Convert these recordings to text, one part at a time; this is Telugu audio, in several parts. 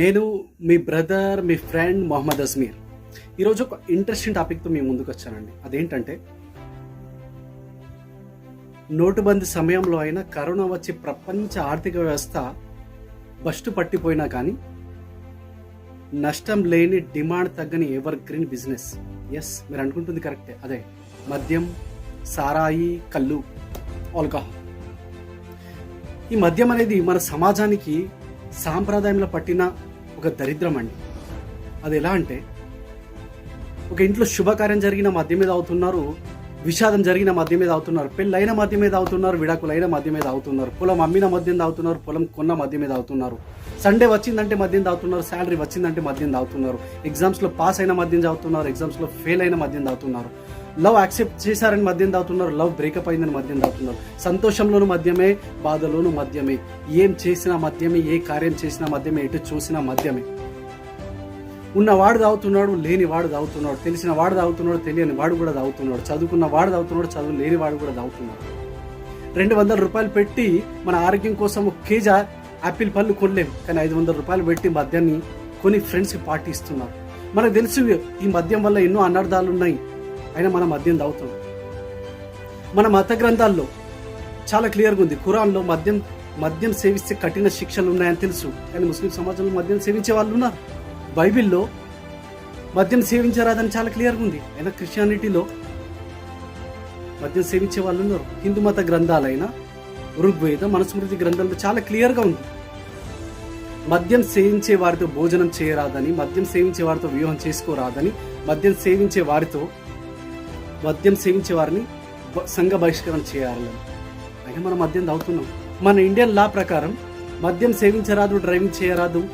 నేను మీ బ్రదర్ మీ ఫ్రెండ్ మొహమ్మద్ అజ్మీర్. ఈరోజు ఒక ఇంట్రెస్టింగ్ టాపిక్తో మీ ముందుకు వచ్చానండి. అదేంటంటే నోటుబందీ సమయంలో అయినా కరోనా వచ్చి ప్రపంచ ఆర్థిక వ్యవస్థ బస్టు పట్టిపోయినా కానీ నష్టం లేని డిమాండ్ తగ్గని ఎవర్ గ్రీన్ బిజినెస్. ఎస్ మీరు అనుకుంటుంది కరెక్టే. అదే మద్యం సారాయి కళ్ళు ఆల్కహాల్. ఈ మద్యం అనేది మన సమాజానికి సాంప్రదాయంలో పట్టిన ఒక దరిద్రం అండి. అది ఎలా అంటే ఒక ఇంట్లో శుభకార్యం జరిగిన మధ్య మీద అవుతున్నారు విషాదం జరిగిన మధ్య మీద అవుతున్నారు పెళ్ళైన మధ్య మీద అవుతున్నారు విడాకులైన మధ్య మీద అవుతున్నారు పొలం అమ్మిన మద్యం తాగుతున్నారు పొలం కొన్న మధ్య మీద అవుతున్నారు. సండే వచ్చిందంటే మద్యం తాగుతున్నారు శాలరీ వచ్చిందంటే మద్యం తాగుతున్నారు ఎగ్జామ్స్లో పాస్ అయిన మద్యం తాగుతున్నారు ఎగ్జామ్స్లో ఫెయిల్ అయిన మద్యం తాగుతున్నారు లవ్ యాక్సెప్ట్ చేశారని మద్యం తాగుతున్నారు లవ్ బ్రేకప్ అయిందని మద్యం తాగుతున్నారు. సంతోషంలోను మద్యమే బాధలోను మద్యమే. ఏం చేసినా మద్యమే ఏ కార్యం చేసినా మద్యమే ఎటు చూసినా మద్యమే. ఉన్నవాడు తాగుతున్నాడు లేని వాడు తాగుతున్నాడు. తెలిసిన వాడు తాగుతున్నాడు తెలియని వాడు కూడా తాగుతున్నాడు. చదువుకున్న వాడు తాగుతున్నాడు చదువు లేని వాడు కూడా తాగుతున్నాడు. రెండు వందల రూపాయలు పెట్టి మన ఆరోగ్యం కోసం ఒక కేజీ యాపిల్ పళ్ళు కొనలేము కానీ ఐదు వందల రూపాయలు పెట్టి మద్యాన్ని కొని ఫ్రెండ్స్కి పార్టీ ఇస్తున్నారు. మనకు తెలుసు ఈ మద్యం వల్ల ఎన్నో అనర్థాలు ఉన్నాయి. అయినా మనం మద్యం తాగుతున్నాం మన మత గ్రంథాల్లో చాలా క్లియర్గా ఉంది. ఖురాన్లో మద్యం మద్యం సేవిస్తే కఠిన శిక్షలు ఉన్నాయని తెలుసు. కానీ ముస్లిం సమాజంలో మద్యం సేవించే వాళ్ళు ఉన్నారు. బైబిల్లో మద్యం సేవించరాదని చాలా క్లియర్గా ఉంది. అయినా క్రిస్టియానిటీలో మద్యం సేవించే వాళ్ళు ఉన్నారు. హిందూ మత గ్రంథాలైన ఋగ్వేద మనుస్మృతి గ్రంథాలతో చాలా క్లియర్గా ఉంది. మద్యం సేవించే వారితో భోజనం చేయరాదని మద్యం సేవించే వారితో వ్యూహం చేసుకోరాదని మద్యం సేవించే వారితో మద్యం సేవించే వారిని సంఘ బహిష్కరణ చేయాలని అయినా మనం మద్యం తాగుతున్నాం. మన ఇండియన్ లా ప్రకారం మద్యం సేవించరాదు డ్రైవింగ్ చేయరాదు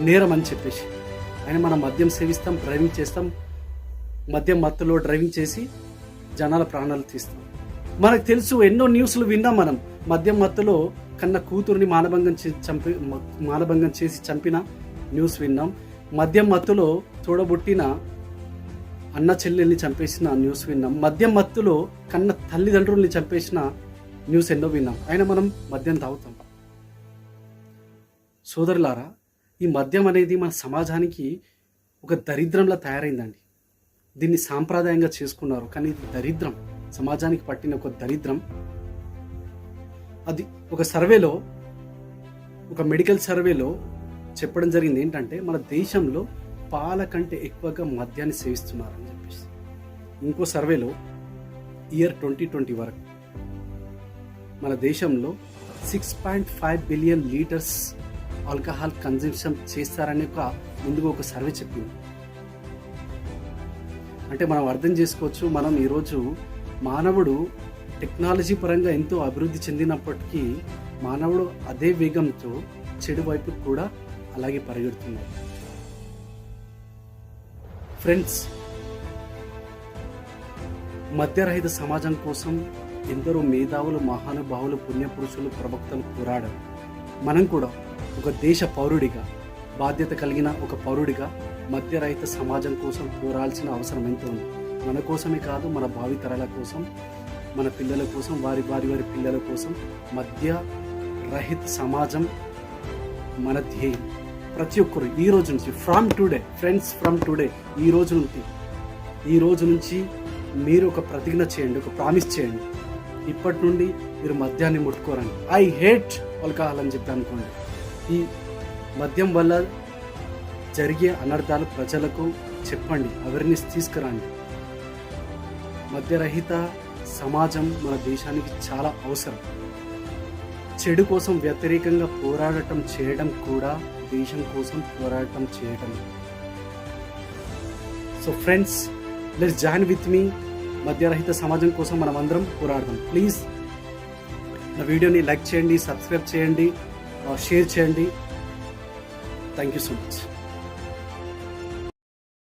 నేరం అని చెప్పేసి. అయినా మనం మద్యం సేవిస్తాం డ్రైవింగ్ చేస్తాం మద్యం మత్తులో డ్రైవింగ్ చేసి జనాల ప్రాణాలు తీస్తాం. మనకు తెలుసు ఎన్నో న్యూస్లు విన్నాం మనం. మద్యం మత్తులో కన్న కూతుర్ని మానభంగం చే- చంపి మానభంగం చేసి చంపిన న్యూస్ విన్నాం. మద్యం మత్తులో చూడబుట్టిన అన్న చెల్లెల్ని చంపేసిన న్యూస్ విన్నాం. మద్యం మత్తులో కన్న తల్లిదండ్రుల్ని చంపేసిన న్యూస్ ఎన్నో విన్నాం. అయినా మనం మద్యం తాగుతాం. సోదరులారా ఈ మద్యం అనేది మన సమాజానికి ఒక దరిద్రంలా తయారైందండి. దీన్ని సాంప్రదాయంగా చేసుకున్నారు. కానీ ఇది దరిద్రం. సమాజానికి పట్టిన ఒక దరిద్రం. అది ఒక సర్వేలో ఒక మెడికల్ సర్వేలో చెప్పడం జరిగింది ఏంటంటే మన దేశంలో పాల కంటే ఎక్కువగా మద్యాన్ని సేవిస్తున్నారని చెప్పేసి. ఇంకో సర్వేలో ఇయర్ ట్వంటీ ట్వంటీ వరకు మన దేశంలో six point five billion litres alcohol consumption చేస్తారని ఒక ముందుగా ఒక సర్వే చెప్పింది. అంటే మనం అర్థం చేసుకోవచ్చు మనం ఈరోజు మానవుడు టెక్నాలజీ పరంగా ఎంతో అభివృద్ధి చెందినప్పటికీ మానవుడు అదే వేగంతో చెడు వైపు కూడా అలాగే పరిగెడుతున్నాడు ఫ్రెండ్స్ మద్యరహిత సమాజం కోసం ఎందరో మేధావులు మహానుభావులు పుణ్యపురుషులు ప్రవక్తలు పోరాడారు. మనం కూడా ఒక దేశ పౌరుడిగా బాధ్యత కలిగిన ఒక పౌరుడిగా మద్యరహిత సమాజం కోసం పోరాల్సిన అవసరం ఎంతో ఉంది. మన కోసమే కాదు మన భావితరాల కోసం మన పిల్లల కోసం వారి వారి వారి పిల్లల కోసం మద్య రహిత సమాజం మన ధ్యేయం. ప్రతి ఒక్కరు ఈ రోజు నుంచి from today friends from today ఈ రోజు నుంచి ఈ రోజు నుంచి మీరు ఒక ప్రతిజ్ఞ చేయండి ఒక ప్రామిస్ చేయండి. ఇప్పటి నుండి మీరు మద్యాన్ని ముట్టుకోరండి. ఐ హేట్ ఆల్కహాల్ అని చెప్పి అనుకోండి. ఈ మద్యం వల్ల జరిగే అనర్థాలు ప్రజలకు చెప్పండి అవేర్నెస్ తీసుకురండి. మద్యరహిత సమాజం మన దేశానికి చాలా అవసరం. చెడు కోసం వ్యతిరేకంగా పోరాడటం చేయడం కూడా దేశం కోసం పోరాటం చేయడం so friends let's join with మీ మద్యరహిత సమాజం కోసం మనం అందరం పోరాడదాం. ప్లీజ్ నా వీడియోని లైక్ చేయండి సబ్స్క్రైబ్ చేయండి uh, షేర్ చేయండి. Thank you so much